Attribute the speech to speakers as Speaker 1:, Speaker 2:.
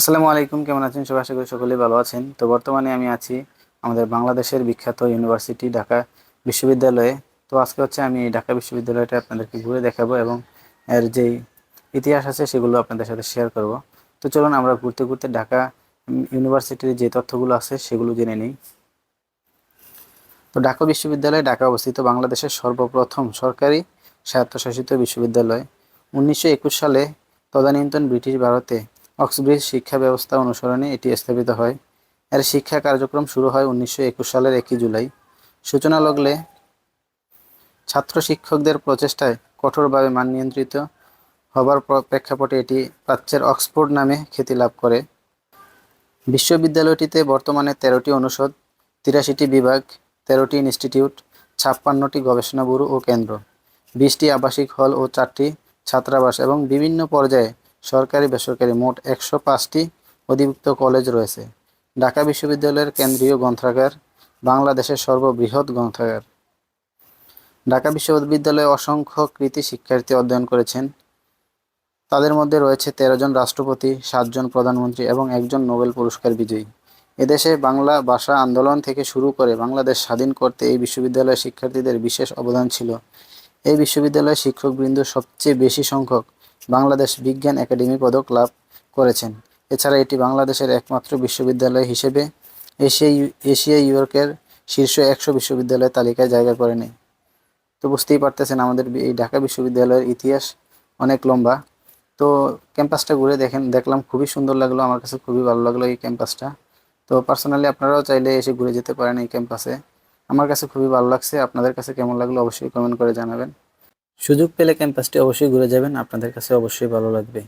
Speaker 1: আসসালামু আলাইকুম, কেমন আছেন? সবাই আশা করি সকলেই ভালো আছেন। তো বর্তমানে আমি আছি আমাদের বাংলাদেশের বিখ্যাত ইউনিভার্সিটি, ঢাকা বিশ্ববিদ্যালয়ে। তো আজকে হচ্ছে আমি ঢাকা বিশ্ববিদ্যালয়টা আপনাদেরকে ঘুরে দেখাবো এবং এর যেই ইতিহাস আছে সেগুলো আপনাদের সাথে শেয়ার করব। তো চলুন আমরা ঘুরতে ঘুরতে ঢাকা ইউনিভার্সিটির যে তথ্যগুলো আছে সেগুলো জেনে নিই। তো ঢাকা বিশ্ববিদ্যালয়, ঢাকা অবস্থিত বাংলাদেশের সর্বপ্রথম সরকারি স্বায়ত্তশাসিত বিশ্ববিদ্যালয়। উনিশশো একুশ সালে তদানীন্তন ব্রিটিশ ভারতে অক্সব্রিজ শিক্ষা ব্যবস্থা অনুসরণে এটি স্থাপিত হয়। এর শিক্ষা কার্যক্রম শুরু হয় উনিশশো একুশ সালের একই জুলাই। সূচনা লগ্নে ছাত্র শিক্ষকদের প্রচেষ্টায় কঠোরভাবে মান নিয়ন্ত্রিত হবার প্রেক্ষাপটে এটি প্রাচ্যের অক্সফোর্ড নামে খ্যাতি লাভ করে। বিশ্ববিদ্যালয়টিতে বর্তমানে তেরোটি অনুষদ, তিরাশিটি বিভাগ, তেরোটি ইনস্টিটিউট, ছাপ্পান্নটি গবেষণা ব্যুরো ও কেন্দ্র, বিশটি আবাসিক হল ও চারটি ছাত্রাবাস এবং বিভিন্ন পর্যায়ে সরকারি, বেসরকারি মোট একশো পাঁচটি অধিভুক্ত কলেজ রয়েছে। ঢাকা বিশ্ববিদ্যালয়ের কেন্দ্রীয় গ্রন্থাগার, বাংলাদেশের সর্ববৃহৎ গ্রন্থাগার। ঢাকা বিশ্ববিদ্যালয়ে অসংখ্য কৃতি শিক্ষার্থী অধ্যয়ন করেছেন। তাদের মধ্যে রয়েছে তেরো জন রাষ্ট্রপতি সাতজন প্রধানমন্ত্রী এবং একজন নোবেল পুরস্কার বিজয়ী। এদেশে বাংলা ভাষা আন্দোলন থেকে শুরু করে বাংলাদেশ স্বাধীন করতে এই বিশ্ববিদ্যালয়ের শিক্ষার্থীদের বিশেষ অবদান ছিল। এই বিশ্ববিদ্যালয়ের শিক্ষকবৃন্দ সবচেয়ে বেশি সংখ্যক। বাংলাদেশ বিজ্ঞান একাডেমি পদক লাভ করেছেন। এছাড়া এটি বাংলাদেশের একমাত্র বিশ্ববিদ্যালয় হিসেবে এশিয়া এশিয়া ইউরোপের শীর্ষ একশো বিশ্ববিদ্যালয়ের তালিকায় জায়গা করে নেয়। তো বুঝতেই পারতেছেন আমাদের এই ঢাকা বিশ্ববিদ্যালয়ের ইতিহাস অনেক লম্বা। তো ক্যাম্পাসটা ঘুরে দেখেন, দেখলাম খুবই সুন্দর লাগল, আমার কাছে খুবই ভালো লাগল এই ক্যাম্পাসটা। তো পার্সোনালি আপনারাও চাইলে এসে ঘুরে যেতে পারেন এই ক্যাম্পাসে। আমার কাছে খুবই ভালো লাগছে, আপনাদের কাছে কেমন লাগল অবশ্যই কমেন্ট করে জানাবেন। সুযোগ পেলে ক্যাম্পাসটি অবশ্যই ঘুরে যাবেন। আপনাদের কাছে অবশ্যই ভালো লাগবে।